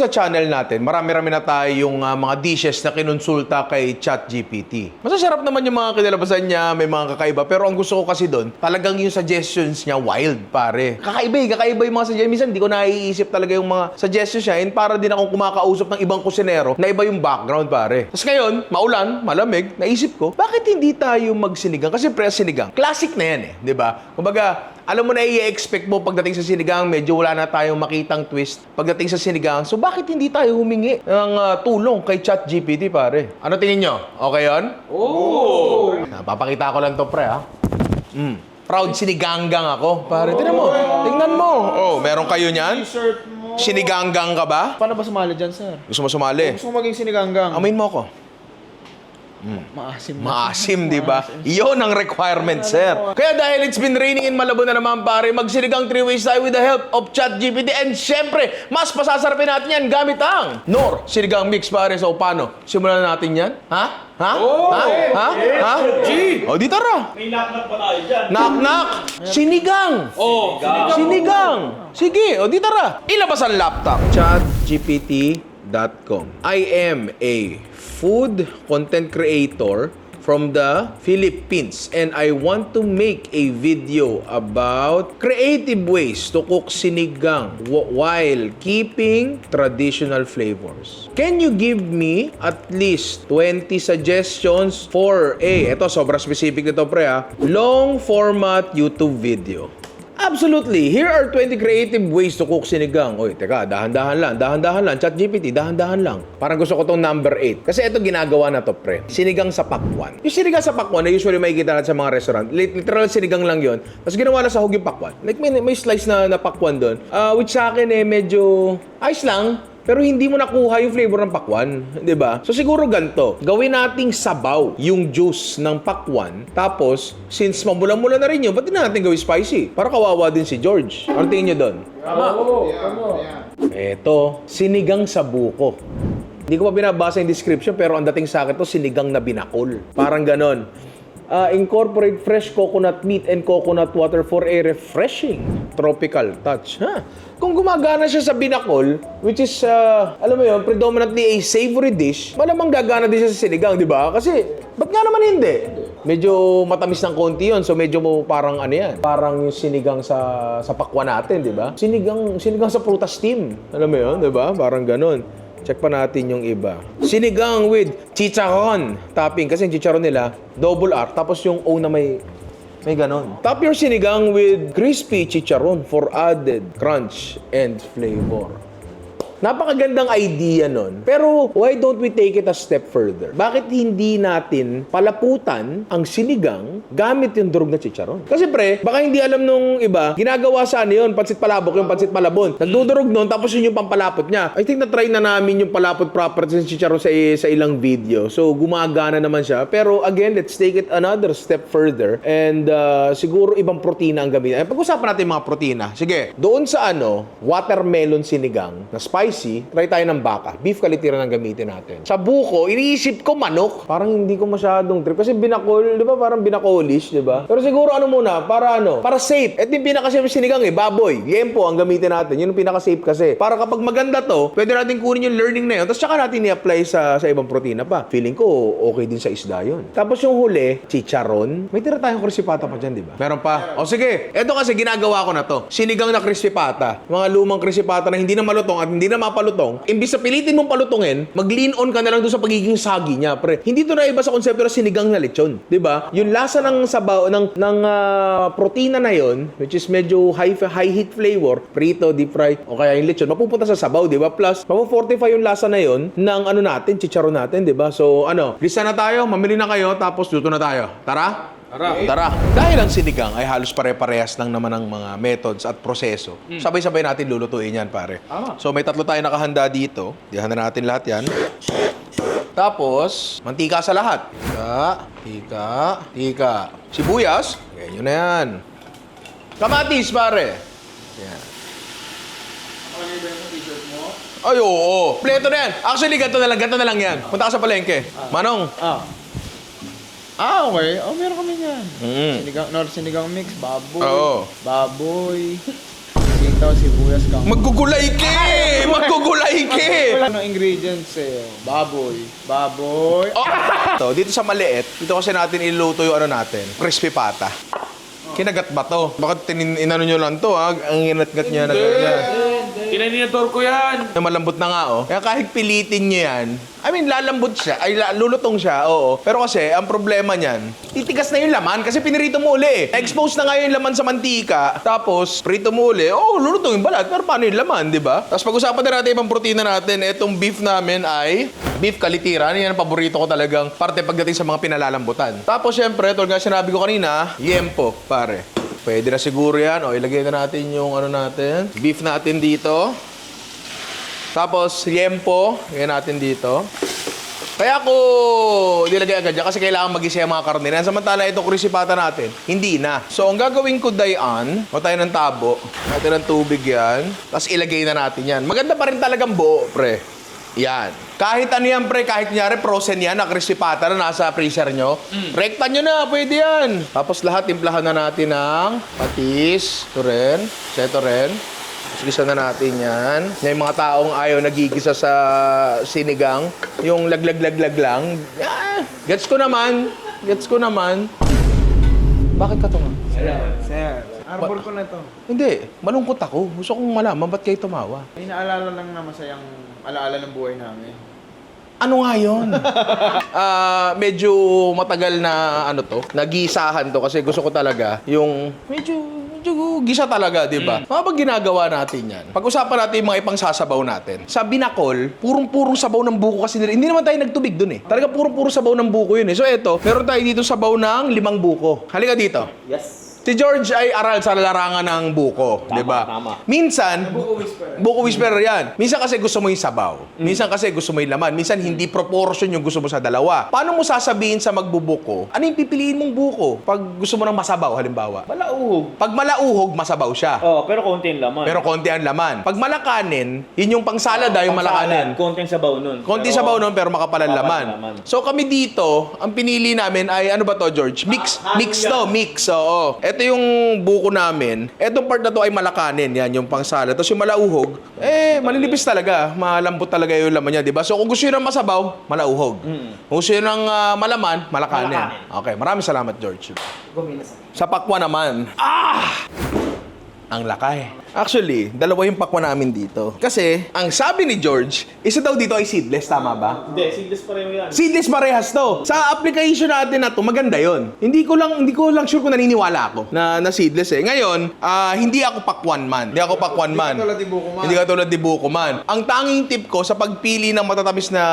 sa channel natin, marami-rami na tayong ah, mga dishes na kinonsulta kay ChatGPT. Masasarap naman yung mga kinalabasan niya, may mga kakaiba. Pero ang gusto ko kasi doon, talagang yung suggestions niya wild, pare. Kakaiba eh, kakaiba yung mga suggestions. Minsan, hindi ko naiisip talaga yung mga suggestions niya. And para din akong kumakausap ng ibang kusinero na iba yung background, pare. Tapos ngayon, maulan, malamig, naisip ko, bakit hindi tayo magsinigang? Kasi pre, sinigang, classic na yan eh, di ba? Kumbaga, alam mo na i-expect mo pagdating sa sinigang, medyo wala na tayong makitang twist pagdating sa sinigang. So bakit hindi tayo humingi ng ah, tulong kay ChatGPT, pare? Ano tingin nyo? Okay yon? Oo! Napapakita ko lang to, pre, ha? Mm. Proud siniganggang ako. Pare, tingnan mo. Tingnan mo. Oh, meron kayo niyan? T-shirt mo. Siniganggang ka ba? Paano ba sumali dyan, sir? Gusto mo sumali? Gusto mo maging siniganggang? Amin mo ako. Maasim na. Maasim, di ba? Iyon ang requirement, sir. Kaya dahil it's been raining in Malabon na naman, pare, magsinigang three ways tayo with the help of ChatGPT. And syempre, mas pasasarapin natin yan gamit ang Nor Sinigang Mix, pare. So, paano? Simulan na natin yan? Ha? Ha? ha? Ha? Ha? G! O, di tara. May knock-knock pa tayo dyan. Knock-knock! Sinigang! Oh, Sinigang! Sige, o di tara. Ilabas ang laptop. ChatGPT.com I am a food content creator from the Philippines and I want to make a video about creative ways to cook sinigang wh- while keeping traditional flavors. Can you give me at least 20 suggestions for a, eto sobra specific nito pre ha, long format YouTube video? Absolutely. Here are 20 creative ways to cook sinigang. Oy, teka, dahan-dahan lang, dahan-dahan lang. Chat GPT, dahan-dahan lang. Parang gusto ko tong number 8. Kasi ito ginagawa na to, pre. Sinigang sa pakwan. Yung sinigang sa pakwan na usually makikita natin sa mga restaurant, lit- literal sinigang lang yon. Tapos ginawa na sa hug pakwan. Like may, may slice na, na pakwan doon. Uh, which sa akin eh, medyo ayos lang. Pero hindi mo nakuha yung flavor ng pakwan, 'di ba? So siguro ganto. Gawin nating sabaw yung juice ng pakwan. Tapos, since mamula-mula na rin yun, ba't di natin gawin spicy? Para kawawa din si George. Ano tingin nyo doon? Eto, sinigang sa buko. Hindi ko pa binabasa yung description pero ang dating sa akin to sinigang na binakol. Parang ganon. Uh, incorporate fresh coconut meat and coconut water for a refreshing tropical touch. Ha? Kung gumagana siya sa binakol, which is, uh, alam mo yun, predominantly a savory dish, malamang gagana din siya sa sinigang, di ba? Kasi, ba't nga naman hindi? Medyo matamis ng konti yun, so medyo mo parang ano yan, parang yung sinigang sa sa pakwa natin, di ba? Sinigang, sinigang sa prutas steam, alam mo yun, di ba? Parang ganun. Check pa natin yung iba. Sinigang with chicharon topping. Kasi yung chicharon nila, double R. Tapos yung O na may may ganon. Top your sinigang with crispy chicharon for added crunch and flavor. Napakagandang idea nun. Pero why don't we take it a step further? Bakit hindi natin palaputan ang sinigang gamit yung durog na chicharon? Kasi pre, baka hindi alam nung iba, ginagawa sa ano yun, pansit palabok yung pansit palabon. Nagdudurog nun, tapos yun yung pampalapot niya. I think na-try na namin yung palapot properties ng chicharon sa, sa ilang video. So, gumagana naman siya. Pero again, let's take it another step further. And uh, siguro ibang protina ang gamitin. Eh, pag-usapan natin yung mga protina. Sige, doon sa ano, watermelon sinigang na spicy, try tayo ng baka. Beef kalitiran ang gamitin natin. Sa buko, iniisip ko manok. Parang hindi ko masyadong trip. Kasi binakol, di ba? Parang binakolish, di ba? Pero siguro ano muna, para ano? Para safe. Ito yung pinaka-safe sinigang eh, baboy. Yempo ang gamitin natin. Yun yung pinaka-safe kasi. Para kapag maganda to, pwede natin kunin yung learning na yun. Tapos tsaka natin i-apply sa, sa ibang protina pa. Feeling ko, okay din sa isda yun. Tapos yung huli, chicharon. May tira tayong crispy pata pa dyan, di ba? Meron pa. O sige, eto kasi ginagawa ko na to. Sinigang na crispy pata. Mga lumang crispy pata na hindi na malutong at hindi na mapalutong. Imbis na pilitin mong palutongin, mag-lean on ka na lang doon sa pagiging sagi niya, pre. Hindi to na iba sa konsepto na sinigang na lechon, 'di ba? Yung lasa ng sabaw ng ng ah, protina na yon, which is medyo high high heat flavor, prito, deep fry, o kaya yung lechon, mapupunta sa sabaw, 'di ba? Plus, mapo-fortify yung lasa na yon ng ano natin, chicharon natin, 'di ba? So, ano, lista na tayo, mamili na kayo, tapos luto na tayo. Tara? Tara. Tara. Dahil ang sinigang ay halos pare-parehas lang naman ng mga methods at proseso, sabay-sabay natin lulutuin yan, pare. Tama. So may tatlo tayo nakahanda dito. Dihan na natin lahat yan. Tapos, mantika sa lahat. Tika, tika, tika. Sibuyas, ganyan na yan. Kamatis, pare. Yan. Ay, oo. Pleto na yan. Actually, ganito na lang, ganito na lang yan. Punta ka sa palengke. Manong. Ah. Ah, okay. Oh, meron kami yan. Mm. Sinigang, nor sinigang mix, baboy. Oo. Baboy. Sitaw, sibuyas, kang. Magugulay ke! Magugulay ke! Ano ingredients eh? Baboy. Baboy. Oh! to, dito sa maliit, dito kasi natin iluluto yung ano natin, crispy pata. Kinagat ba to? Bakit tinin, inano nyo lang to ha? Ang inatgat niya, nagat niya. Kinaniador ko yan. Na malambot na nga oh. Kaya kahit pilitin niyo yan, I mean, lalambot siya, ay lulutong siya, oo. Pero kasi, ang problema niyan, titigas na yung laman kasi pinirito mo uli eh. Expose na nga yung laman sa mantika, tapos prito mo uli, oh, lulutong yung balat. Pero paano yung laman, di ba? Tapos pag-usapan na natin ibang protina natin, itong beef namin ay beef kalitiran. Yan ang paborito ko talagang parte pagdating sa mga pinalalambutan. Tapos syempre, tulad nga sinabi ko kanina, yempo, pare. Pwede na siguro yan. O, ilagay na natin yung ano natin. Beef natin dito. Tapos, yempo, yan natin dito. Kaya ako nilagay agad dyan kasi kailangan mag-isa yung mga karne. na. Samantala itong krisipata natin, hindi na. So, ang gagawin ko dayan, tayo ng tabo, natin ng tubig yan, tapos ilagay na natin yan. Maganda pa rin talagang buo, pre. Yan. Kahit ano yan, pre, kahit kunyari frozen yan, na crispy pata na nasa freezer nyo, rektan nyo na, pwede yan. Tapos lahat, timplahan na natin ng patis, ito rin, ito rin. Tapos gisa na natin yan. Yung mga taong ayaw nagigisa sa sinigang, yung laglag-laglag lang, ah, gets ko naman. Gets ko naman. Bakit ka tunga? Sir, arbor ko na to. Hindi, malungkot ako. Gusto kong malaman, ba't kayo tumawa? Naalala lang na masayang alaala ng buhay namin. Ano nga yun? Ah, medyo matagal na ano to, nagisahan to kasi gusto ko talaga yung medyo medyo gisa talaga, di ba? Mga pag ginagawa natin yan. Pag-usapan natin yung mga ipang sasabaw natin. Sa binakol, purong-purong sabaw ng buko kasi nila. Hindi naman tayo nagtubig dun eh. Talaga purong-purong sabaw ng buko yun eh. So eto, meron tayo dito sabaw ng limang buko. Halika dito. Yes. Si George ay aral sa larangan ng buko, Tama, di ba? tama. Minsan, buko whisperer yan. Minsan kasi gusto mo yung sabaw. Minsan kasi gusto mo yung laman. Minsan hindi proportion yung gusto mo sa dalawa. Paano mo sasabihin sa magbubuko, ano yung pipiliin mong buko? Pag gusto mo ng masabaw, halimbawa. Malauhog. Pag malauhog, masabaw siya. Oh, pero konti yung laman. Pero konti ang laman. Pag malakanin, yun yung pangsalada, yung malakanin. Konting sabaw nun. Konti Pero- sabaw nun, pero makapal ang makapal laman. ang laman. So kami dito, ang pinili namin ay ano ba to, George? Mix. Ah, mix to, mix. Oo. Ito yung buko namin. Itong part na to ay malakanin. Yan, yung pangsala. Tapos yung malauhog, eh, malinipis talaga. Malambot talaga yung laman niya, di ba? So kung gusto nyo ng masabaw, malauhog. Kung gusto nyo ng ah, malaman, malakanin. Malakanin. Okay, maraming salamat, George. Guminas. Sa pakwa naman, ah! Ang lakay. Actually, dalawa yung pakwa namin dito. Kasi, ang sabi ni George, isa daw dito ay seedless, tama ba? Hindi, seedless pareho yan. Seedless parehas to. Sa application natin na to, maganda yon. Hindi ko lang hindi ko lang sure kung naniniwala ako na, na seedless eh. Ngayon, ah, hindi ako pakwan man. Hindi ako pakwan man. Hindi ka tulad ni Buko Man. Hindi ka tulad ni Buko man. Ang tanging tip ko sa pagpili ng matatamis na,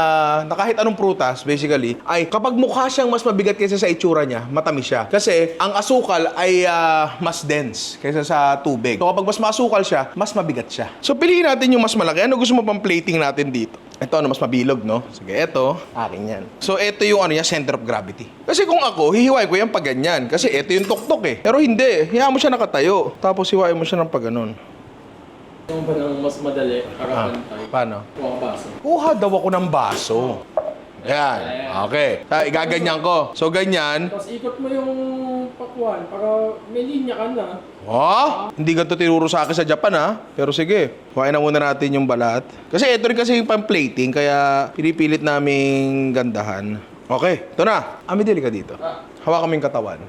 na kahit anong prutas, basically, ay kapag mukha siyang mas mabigat kaysa sa itsura niya, matamis siya. Kasi ang asukal ay ah, mas dense kaysa sa tubig. So kapag mas masukal siya, mas mabigat siya. So piliin natin yung mas malaki. Ano gusto mo pang plating natin dito? Ito ano mas mabilog, no? Sige, ito, akin yan. So, ito yung ano niya, center of gravity. Kasi kung ako, hihiway ko yan pag ganyan. Kasi ito yung tuktok eh. Pero hindi, hayaan mo siya nakatayo. Tapos hiwain mo siya ng pag ganun. Ano ba ng mas madali para Ah, paano? Kuha ka baso. Kuha daw ako ng baso. Yan. Okay. Ah, igaganyan ko. So, ganyan. Tapos ikot mo yung pakwan para may linya ka na. Oh, hindi ganito tinuro sa akin sa Japan ha. Pero sige, kuhain na muna natin yung balat. Kasi ito rin kasi yung pang-plating, kaya pinipilit naming gandahan. Okay, ito na. Ami, dili ka dito. Hawak kaming katawan.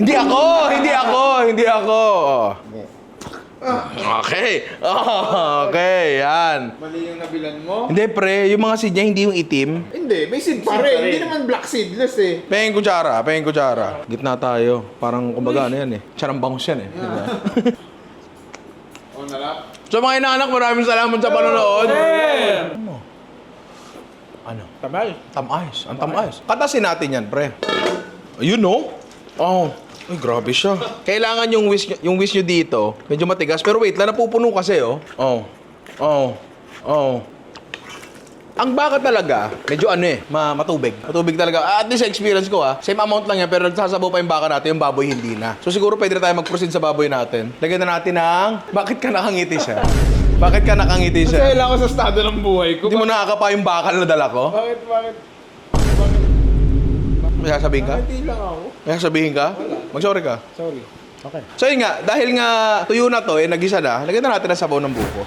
Hindi ako! Hindi ako! Hindi ako! Okay. Oh, okay, yan. Mali yung nabilan mo? Hindi, pre. Yung mga seed niya, hindi yung itim. Hindi, may seed pa rin. Hindi naman black seedless eh. Pengin kutsara, pengin kutsara. Gitna tayo. Parang, kumbaga, ano yan eh. Charang bangus yan eh. Diba? O, narap. So mga inaanak, maraming salamat sa panonood. Ano? Ano? Tabal. Tamayos. Ang tamayos. Katasin natin yan, pre. Ayun, no? Oh. Ay, grabe siya. Kailangan yung wish, yung wish nyo dito, medyo matigas. Pero wait, lang napupuno kasi, oh. Oh. Oh. Oh. Ang baka talaga, medyo ano eh, ma matubig. Matubig talaga. At least sa experience ko ah, same amount lang yan, pero nagsasabaw pa yung baka natin, yung baboy hindi na. So siguro pwede na tayo mag-proceed sa baboy natin. Lagyan na natin ng... Bakit ka nakangiti siya? Bakit ka nakangiti Kasi siya? kailangan ko sa estado ng buhay ko. Hindi mo nakakapa yung bakal na dala ko? Bakit, bakit? May sasabihin ka? Hindi lang ako. May sasabihin ka? Mag-sorry ka. Sorry. So yun nga, dahil nga tuyo na to, eh, nagisa na, lagyan na natin ang sabaw ng buko.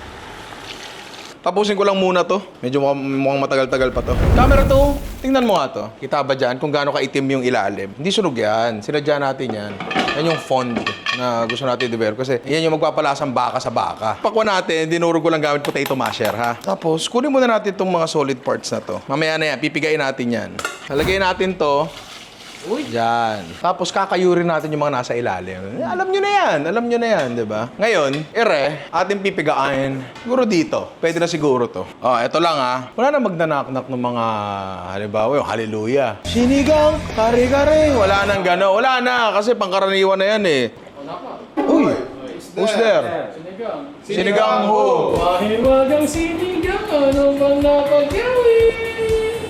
Tapusin ko lang muna to. Medyo mukhang, matagal-tagal pa to. Camera to, tingnan mo nga to. Kita ba dyan kung gaano kaitim yung ilalim? Hindi sunog yan. Sinadya natin yan. Yan yung fond na gusto natin i-develop kasi yan yung magpapalasang baka sa baka. Pakwa natin, dinurog ko lang gamit potato masher ha. Tapos, kunin muna natin itong mga solid parts na to. Mamaya na yan, pipigayin natin yan. Lalagay natin to. Diyan. Tapos kakayurin natin yung mga nasa ilalim. Alam nyo na yan. Alam nyo na yan, di ba? Ngayon, ere, ating pipigaan. Siguro dito. Pwede na siguro to. Oh, eto lang ah. Wala na magnanaknak ng mga, halimbawa, yung hallelujah. Sinigang, kare-kare. Wala nang gano. Wala na. Kasi pangkaraniwan na yan eh. Uy, who's there? Sinigang. Sinigang ho. Mahiwagang sinigang, ano bang napagawin?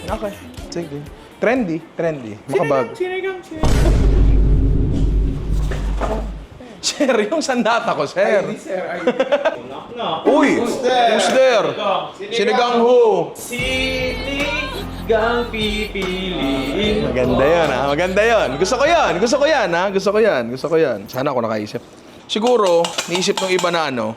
Okay. Sige. Trendy, trendy. Makabag. Sinigang, sinigang. Sir, yung sandata ko, sir. Sir, ay, Knock knock. Uy! Who's there? Sinigang ho! Sinigang pipiliin. Maganda yan, ha? Maganda yan. Gusto ko yan. Gusto ko yan, ha? Gusto ko yan. Gusto ko yan. Sana ako nakaisip. Siguro, naisip ng iba na ano,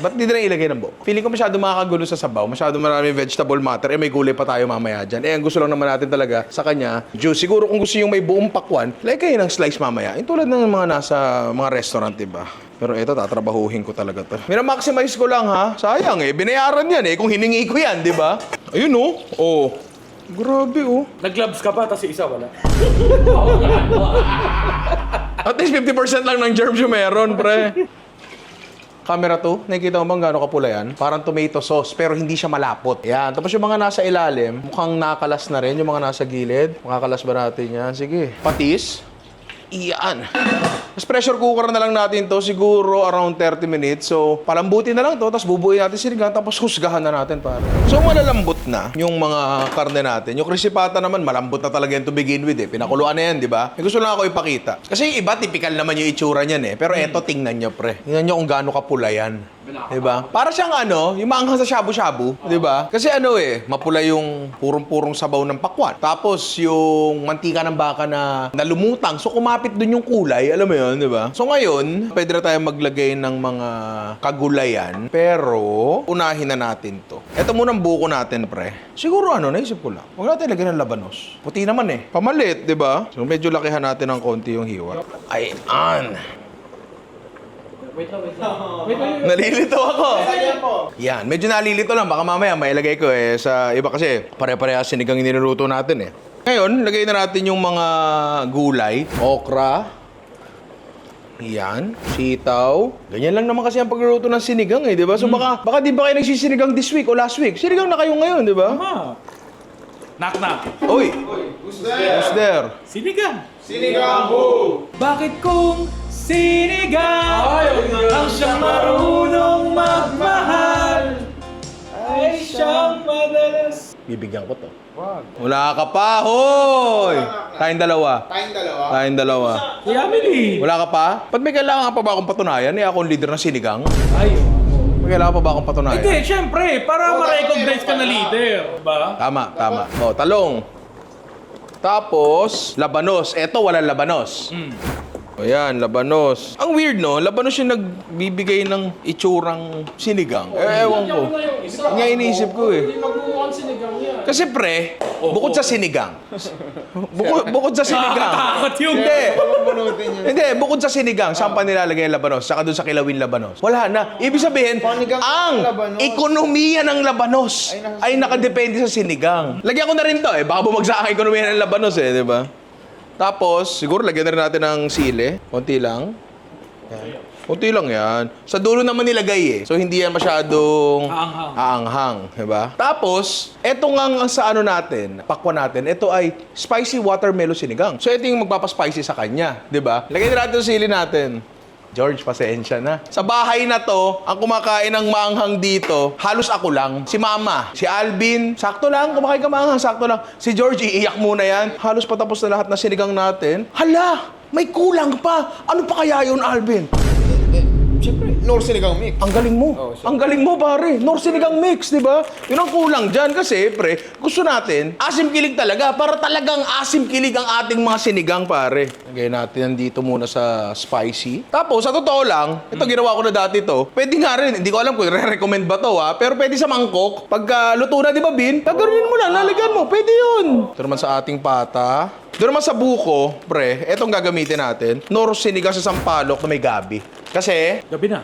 ba't di na ilagay ng buo? Feeling ko masyado makakagulo sa sabaw. Masyado marami vegetable matter. Eh, may gulay pa tayo mamaya dyan. Eh, ang gusto lang naman natin talaga sa kanya, juice. Siguro kung gusto yung may buong pakwan, lagay kayo ng slice mamaya. Yung tulad ng mga nasa mga restaurant, diba? Pero ito, tatrabahuhin ko talaga to. Minamaximize ko lang, ha? Sayang eh. Binayaran yan eh. Kung hiningi ko yan, di ba? Ayun, oh. Oh. Grabe, oh. Nag-gloves ka pa, tapos isa wala. At least 50% lang ng germs yung meron, pre. Camera to, nakikita mo bang gano'ng kapula yan? Parang tomato sauce, pero hindi siya malapot. Yan. Tapos yung mga nasa ilalim, mukhang nakalas na rin. Yung mga nasa gilid, makakalas ba natin yan? Sige. Patis. Iyan. Tapos pressure cooker na lang natin to siguro around 30 minutes. So, palambutin na lang to, tapos bubuin natin sinigang, tapos husgahan na natin pare. So, malalambot na yung mga karne natin. Yung krisipata naman, malambot na talaga yan to begin with eh. Pinakuluan na yan, di ba? Gusto lang ako ipakita. Kasi yung iba, typical naman yung itsura niyan eh. Pero eto, tingnan nyo pre. Tingnan nyo kung gaano kapula yan. Di ba? Para siyang ano, yung maanghang sa shabu-shabu, di ba? Kasi ano eh, mapula yung purong-purong sabaw ng pakwan. Tapos yung mantika ng baka na, na lumutang. So kumapit dun yung kulay, alam mo yun, di ba? So ngayon, pwede na tayo maglagay ng mga kagulayan. Pero, unahin na natin to. Ito muna ang buko natin, pre. Siguro ano, naisip ko lang. Huwag natin lagyan ng labanos. Puti naman eh. Pamalit, di ba? So medyo lakihan natin ng konti yung hiwa. Wait lang. Nalilito ako. Yan, medyo nalilito lang. Baka mamaya mailagay ko eh sa iba kasi pare-parehas sinigang niluluto natin eh. Ngayon, lagay na natin yung mga gulay. Okra. Yan, sitaw. Ganyan lang naman kasi ang pagluluto ng sinigang eh, di ba? So baka, baka di ba kayo nagsisinigang this week o last week? Sinigang na kayo ngayon, di ba? Ah. Knock knock. Uy! Who's there? Sinigang. Sinigang ho! Bakit kung sinigang ang siyang marunong magmahal ay siyang madalas Bibigyan ko to. Wala ka pa, hoy! Tayong dalawa. Tayong dalawa. Tayong dalawa. Yamili! Wala ka pa? Ba't may kailangan pa ba akong patunayan? Eh, ako ang leader ng sinigang. Ay, May kailangan pa ba akong patunayan? Hindi, syempre, para ma-recognize ka na leader, ba? Tama, tama. O, talong. Tapos, labanos. Eto, walang labanos. Mm. O yan, labanos. Ang weird, no? Labanos yung nagbibigay ng itsurang sinigang. Eh, ewan ko. Isa. Nga iniisip ko eh. Hindi magmumukhang sinigang yan. Kasi pre, bukod sa sinigang. Bukod, bukod sa sinigang. Nakakatakot yung... Hindi. Yun. Hindi, bukod sa sinigang, saan pa nilalagay ang labanos? Saka doon sa kilawin labanos. Wala na. Ibig sabihin, Panigang ang labanos. ekonomiya ng labanos ay nakadepende sa sinigang. Lagyan ko na rin to eh. Baka bumagsak ang ekonomiya ng labanos eh, di ba? Tapos, siguro lagyan na rin natin ng sili. Konti lang. Yan. Konti lang yan. Sa dulo naman nilagay eh. So, hindi yan masyadong Aanghang. aanghang. Diba? Tapos, eto nga ang sa ano natin, pakwa natin, ito ay spicy watermelon sinigang. So, ito yung magpapaspicy sa kanya. Diba? Lagyan na natin yung sili natin. George, pasensya na. Sa bahay na to, ang kumakain ng maanghang dito, halos ako lang. Si Mama, si Alvin, sakto lang, kumakain ka maanghang, sakto lang. Si George, iiyak muna yan. Halos patapos na lahat na sinigang natin. Hala, may kulang pa. Ano pa kaya yun, Alvin? Siyempre, Nor sinigang mix. Ang galing mo. Oh, ang galing mo, pare. Nor sinigang mix, di ba? Yun ang kulang dyan kasi, pre, gusto natin, asim kilig talaga. Para talagang asim kilig ang ating mga sinigang, pare. Lagay natin dito muna sa spicy. Tapos, sa totoo lang, ito ginawa ko na dati to. Pwede nga rin, hindi ko alam kung re-recommend ba to, ha? Pero pwede sa mangkok. Pagka luto na, di ba, Bin? Gagawin mo lang, lalagyan mo. Pwede yun. Ito naman sa ating pata. Doon naman sa buko, pre, etong gagamitin natin. Nor sinigang sa sampalok na may gabi. Kasi, Gabi na.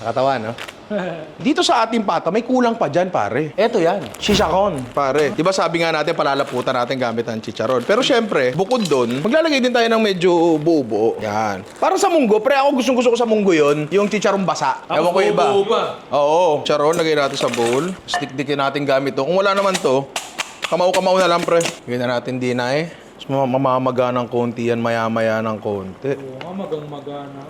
Nakatawa, no? Dito sa ating pata, may kulang pa dyan, pare. Eto yan, shishakon, pare. Di ba sabi nga natin, palalaputan natin gamit ang chicharon. Pero syempre, bukod doon, maglalagay din tayo ng medyo buo-buo. Yan. Parang sa munggo, pre, ako gustong gusto ko sa munggo yon yung chicharon basa. Tapos Ewan ko iba. buo-buo pa. Oo, chicharon, lagay natin sa bowl. Stick-dickin natin gamit to. Kung wala naman to, kamao-kamao na lang, pre. Lagyan na natin din na eh. Mas mamamaga ng konti yan, maya-maya ng konti. Oo nga, magang magana.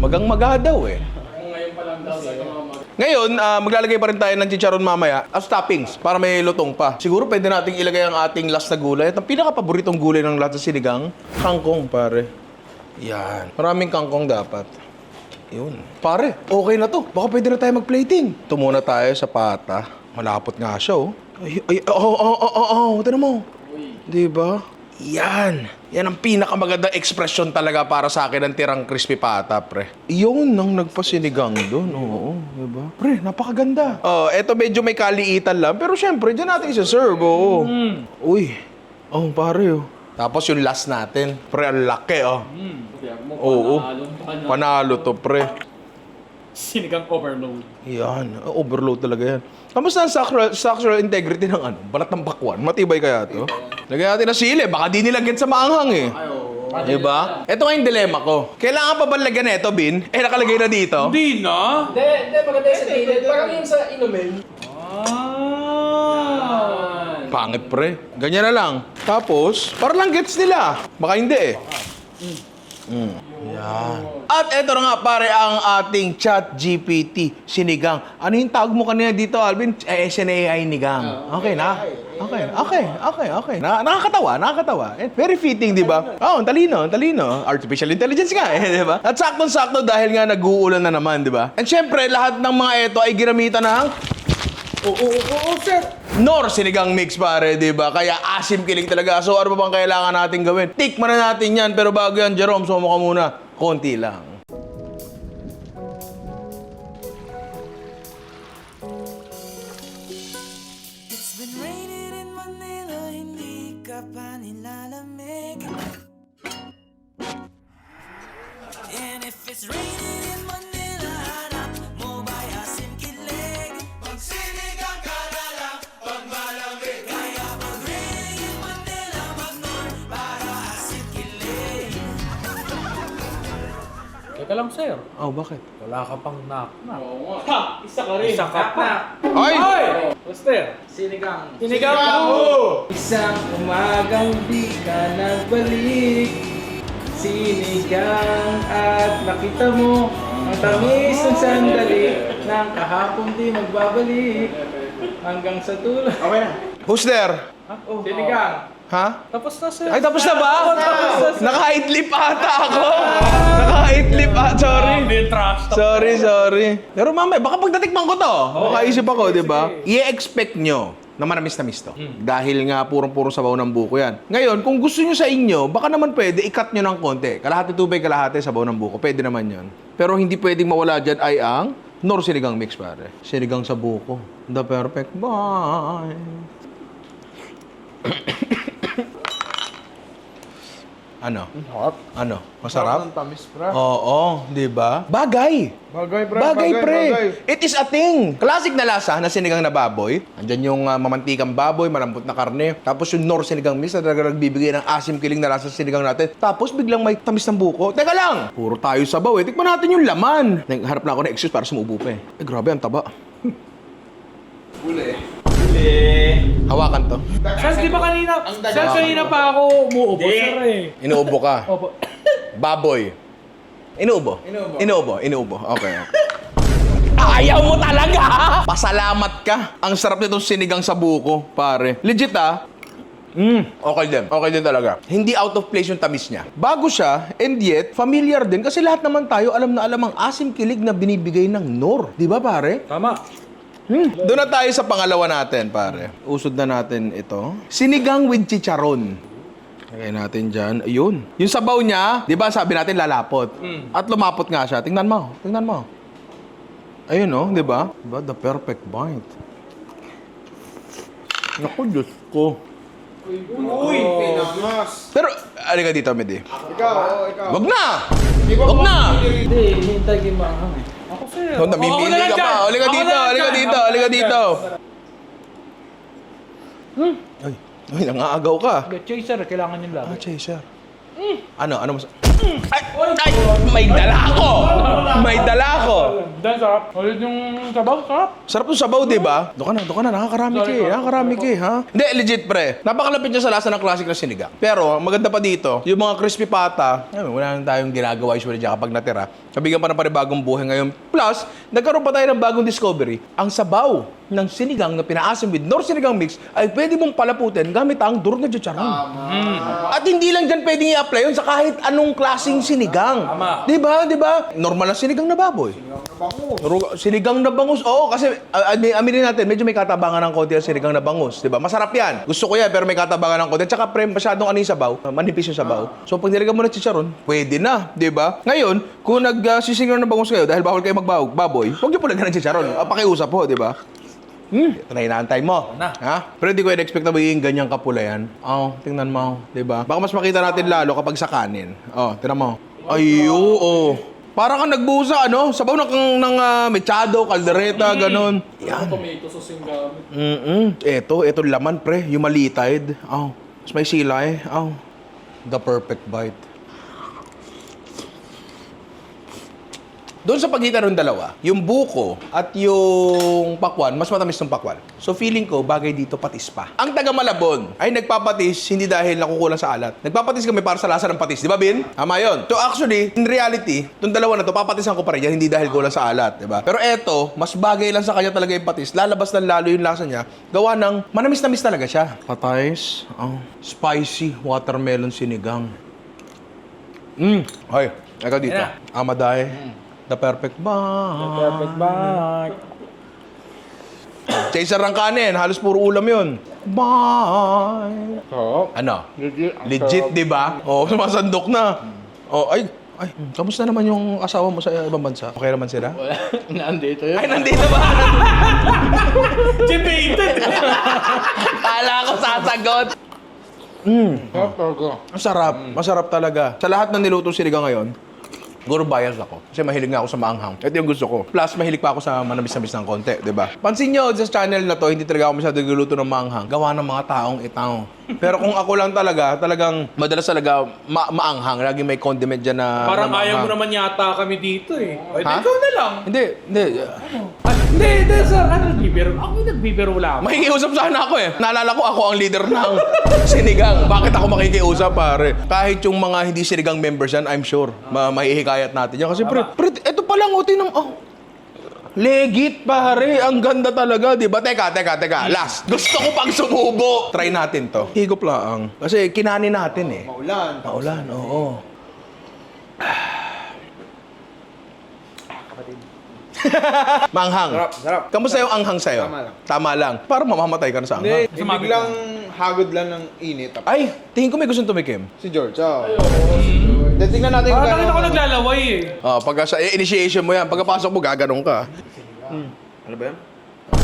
Magang-maga daw eh. Ngayon pa lang daw sa. Ngayon, ah, maglalagay pa rin tayo ng chicharon mamaya as toppings para may lutong pa. Siguro pwede nating ilagay ang ating last na gulay. At ang pinaka-paboritong gulay ng lahat sa sinigang, kangkong, pare. Yan. Maraming kangkong dapat. Yun. Pare, okay na to. Baka pwede na tayo mag-plating. Ito muna tayo sa pata. Malapot nga siya, oh. Ay, ay, oh, oh, oh, oh, oh, oh. Mo. Di ba? Yan. Yan ang pinakamagandang ekspresyon talaga para sa akin ng tirang crispy pata, pre. Yun ang nagpasinigang doon. Oo, di ba? Pre, napakaganda. Oh, eto medyo may kaliitan lang. Pero syempre, dyan natin isa-serve, oo. Uy. Oh, pare, oh. Tapos yung last natin. Pre, ang laki, oh. Oo. Panalo to, pre. Sinigang overload. Yan, overload talaga yan. Kamusta ang structural, structural integrity ng ano? Balat ng bakwan. Matibay kaya to? Lagyan natin ng sili. Baka di nilagyan sa maanghang eh. Diba? Ito nga yung dilemma ko. Kailangan pa ba lagyan ito, Bin? Eh, nakalagay na dito. Hindi na. Hindi, hindi, maganda yung sa gilid. Parang yung sa inumin. Ah. Pangit, pre. Ganyan na lang. Tapos, para lang gets nila. Baka hindi eh. Mm. Yan. At eto na nga pare ang ating chat GPT sinigang. Ano yung tawag mo kanina dito, Alvin? Eh, SNAI nigang. Okay na? Okay, okay, okay, okay. Na nakakatawa, nakakatawa. Eh, very fitting, di ba? Oh, ang talino, ang talino. Artificial intelligence nga, eh, di ba? At saktong-sakto dahil nga nag-uulan na naman, di ba? And syempre, lahat ng mga ito ay ginamitan ng Oo, oo, oo, sir. Nor sinigang mix pare, di ba? Kaya asim kilig talaga. So ano pa bang kailangan natin gawin? Tikman na natin yan. Pero bago yan, Jerome, sumo ka muna. Konti lang. Wala ka pang knock na. Oo nga. Ha! Isa ka rin. Isa ka pa. Ay! Master. Sinigang. Sinigang mo! Isang umagang di ka nagbalik Sinigang at nakita mo Ang tamis ng sandali Nang kahapon di magbabalik Hanggang sa tulog Okay na Who's there? Sinigang Ha? Tapos na, sir. Ay, tapos na ba? Tapos na, sir. Naka-itlip ata ako. Naka-itlip ata. Sorry. Hindi, trash talk. Sorry, sorry. Pero mamaya, baka pagdatikman ko to. Makaisip ako, di ba? I-expect nyo na manamis-namis to. Dahil nga purong-puro sabaw ng buko yan. Ngayon, kung gusto nyo sa inyo, baka naman pwede, i-cut nyo ng konti. Kalahati tubig, kalahati sabaw ng buko. Pwede naman yon. Pero hindi pwedeng mawala dyan ay ang nor sinigang mix, pare. Sinigang sa buko. The perfect bye. ano? Hot. Ano? Masarap? ng tamis, bra. Oo, di ba? Bagay. Bagay, bra. Bagay, pre. bagay. It is a thing. Classic na lasa na sinigang na baboy. Andyan yung ah, mamantikang baboy, malambot na karne. Tapos yung nor sinigang mix na talaga nagbibigay ng asim kiling na lasa sa sinigang natin. Tapos biglang may tamis ng buko. Teka lang! Puro tayo sabaw eh. Tikman natin yung laman. Nagharap na ako ng excuse para sumubo pa eh. Eh, grabe, ang taba. Hawakan to. Sir, di ba kanina? Sir, kanina pa ako umuubo, sir eh. Inuubo ka. Opo. Baboy. Inuubo. Inuubo. Inuubo. Inuubo. Okay. Ayaw mo talaga! Pasalamat ka. Ang sarap nitong sinigang sa buko, pare. Legit ah. Mm, okay din. Okay din talaga. Hindi out of place yung tamis niya. Bago siya, and yet, familiar din. Kasi lahat naman tayo, alam na alam ang asim kilig na binibigay ng Nor. Di ba, pare? Tama. Hmm. Doon na tayo sa pangalawa natin, pare. Usod na natin ito. Sinigang with chicharon. Lagay natin dyan. Ayun. Yung sabaw niya, di ba sabi natin lalapot. At lumapot nga siya. Tingnan mo. Tingnan mo. Ayun oh, di ba? Diba? The perfect bite. Naku, Diyos ko. Uy! Pinangas! Pero, alika dito, Medi. Ikaw, oo, ikaw. Wag na! Wag na! Hindi, hintay kayo maanghang eh. Ako sir. Oh, namimili na lang ka pa. dyan. Halika Ako dito, na lang halika dyan. dito, Ako halika na lang dito. Ay, ay, nangaagaw ka. Chaser, kailangan yung Ah, laban. chaser. Ano? Ano mas... Ay! Ay! May dala ako! May dala ako! Dan, sarap. Ulit yung sabaw, sarap. Sarap yung sabaw, di ba? Doon ka na, doon ka na. Nakakarami ka eh. Nakakarami ka eh, ha? Hindi, legit pre. Napakalapit niya sa lasa ng classic na sinigang. Pero, ang maganda pa dito, yung mga crispy pata, eh, wala na tayong ginagawa usually dyan kapag natira. Nabigyan pa ng panibagong buhay ngayon. Plus, nagkaroon pa tayo ng bagong discovery. Ang sabaw ng sinigang na pinaasim with nor sinigang mix ay pwede mong palaputin gamit ang durog na chicharon. At hindi lang dyan pwedeng i-apply yun sa kahit anong klaseng sinigang. Tama. Di ba? Di ba? Normal na sinigang na baboy. Ru- Sinigang na bangus. Oo, kasi uh, aminin natin, medyo may katabangan ng konti ang sinigang na bangus. Di ba? Masarap yan. Gusto ko yan, pero may katabangan ng konti. Tsaka pre, masyadong ano yung sabaw, uh, manipis yung sabaw. So pag nilagyan mo ng chicharon, pwede na. Di ba? Ngayon, kung nagsisinigang na bangus kayo dahil bawal kayo magbaboy, huwag niyo po lagyan ng chicharon. Uh, pakiusap po, di ba? Hmm, ito na inaantay mo. na. Ha? Pero hindi ko in-expect na magiging ganyang kapula yan. Oh, tingnan mo. di ba? Baka mas makita natin lalo kapag sa kanin. Oh, tingnan mo. Ayo, oh. Para kang nagbusa, ano? Sabaw ng, ng uh, mechado, kaldereta, ganon. Yan. Tomato sauce yung gamit. Mm-mm. Eto, eto laman, pre. Yung malitide. Oh. Mas may sila eh. Oh. The perfect bite. Doon sa pagitan ng dalawa, yung buko at yung pakwan, mas matamis ng pakwan. So feeling ko, bagay dito patis pa. Ang taga Malabon ay nagpapatis hindi dahil nakukulang sa alat. Nagpapatis kami para sa lasa ng patis. Di ba, Bin? Tama yun. So actually, in reality, itong dalawa na to, papatisan ko pa rin yan, hindi dahil kulang sa alat. Di ba? Pero eto, mas bagay lang sa kanya talaga yung patis. Lalabas ng lalo yung lasa niya. Gawa ng manamis-namis talaga siya. Patis. Oh. Spicy watermelon sinigang. Mm. Hoy, ikaw dito. Yan Amaday. The perfect bite. Perfect bite. Chaser ng kanin, halos puro ulam yun. Bye! Sarap. Ano? Legit. ang Legit, sarap. di ba? Oo, oh, sumasandok na. Oh, ay, ay, kamusta naman yung asawa mo sa ibang bansa? Okay naman sila? Nandito yun. Ay, nandito ba? Debated! Kala ko sasagot. Sarap talaga. Masarap, masarap talaga. Sa lahat ng nilutong sinigang ngayon, Siguro bias ako. Kasi mahilig nga ako sa maanghang. Ito yung gusto ko. Plus, mahilig pa ako sa manamis-namis ng konti, di ba? Pansin nyo, sa channel na to, hindi talaga ako masyado nagluluto ng maanghang. Gawa ng mga taong itaw. Pero kung ako lang talaga, talagang madalas talaga ma- maanghang. Lagi may condiment dyan na Parang na ayaw mo maanghang. naman yata kami dito eh. O, Ha? ikaw na lang. Hindi, hindi. Ah, hindi, hindi, sir. Ano nagbibiro? Ako yung nagbibiro lang. Makikiusap sana ako eh. Naalala ko ako ang leader ng sinigang. Bakit ako makikiusap pare? Kahit yung mga hindi sinigang members yan, I'm sure, ma mahihikayat natin yan. Kasi pre, pre, eto pa lang, oh, tinang, oh. Legit pare, ang ganda talaga, di ba? Teka, teka, teka. Last, gusto ko pang sumubo. Try natin to. Higop lang. Kasi kinanin natin eh. Maulan. Paulan, oo. Manghang. Sarap, sarap. Kamusta yung anghang sa'yo? Tama lang. Tama lang. Parang mamamatay ka na sa Hindi, anghang. Sumabit biglang hagod lang ng init. Ay, tingin ko may gustong tumikim. Si George, oh. Then tingnan natin kung Parang nakita ko gano'n- naglalaway eh. Oh, pagka sa initiation mo yan, pagkapasok mo, gaganong ka. Ano ba yan?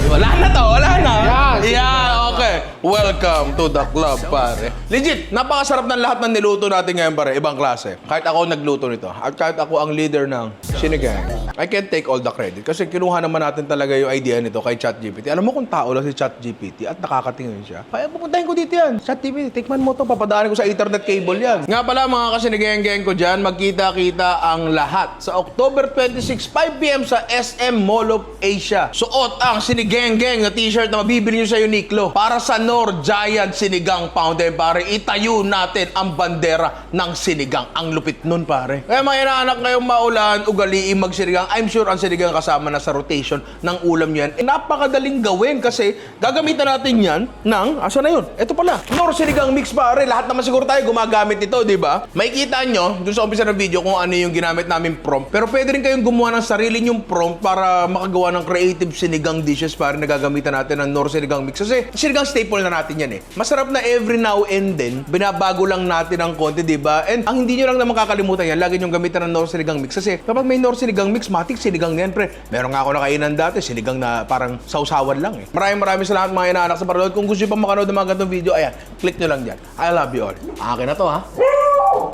Wala na to, wala na. Yeah, okay. Welcome to the club, pare. Legit, napakasarap ng lahat ng niluto natin ngayon, pare. Ibang klase. Kahit ako nagluto nito, at kahit ako ang leader ng sinigang, I can't take all the credit. Kasi kinuha naman natin talaga yung idea nito kay ChatGPT. Alam mo kung tao lang si ChatGPT at nakakatingin siya. Kaya pupuntahin ko dito yan. ChatGPT, tikman mo to, papadaanin ko sa ethernet cable yan. Nga pala mga kasinigang ko dyan, magkita-kita ang lahat sa October 26, 5pm sa SM Mall of Asia. Suot ang sinigeng na t-shirt na mabibili nyo sa Uniqlo. para sa Nor Giant Sinigang Fountain, pare. Itayo natin ang bandera ng sinigang. Ang lupit nun, pare. Kaya mga inaanak ngayong maulan, ugaliin magsinigang. I'm sure ang sinigang kasama na sa rotation ng ulam yan. Eh, napakadaling gawin kasi gagamitan natin yan ng, asa na yun? Ito pala, Nor Sinigang Mix, pare. Lahat naman siguro tayo gumagamit nito, di ba? May kita nyo, dun sa umpisa ng video, kung ano yung ginamit namin prompt. Pero pwede rin kayong gumawa ng sarili nyong prompt para makagawa ng creative sinigang dishes para na gagamitan natin ng Nor Sinigang Mix. Kasi sinigang staple na natin yan eh. Masarap na every now and then, binabago lang natin ng konti, di ba? And ang hindi nyo lang naman kakalimutan yan, lagi nyo gamitan ng Nor Sinigang Mix. Kasi kapag may Nor Sinigang Mix, matik sinigang na yan, pre. Meron nga ako nakainan dati, sinigang na parang sausawan lang eh. Maraming maraming salamat mga inaanak sa parood. Kung gusto nyo pa makanood ng mga ganitong video, ayan, click nyo lang dyan. I love you all. Akin na to ha.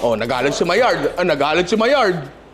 Oh, nagalit si Mayard. Ah, nagalit si Mayard.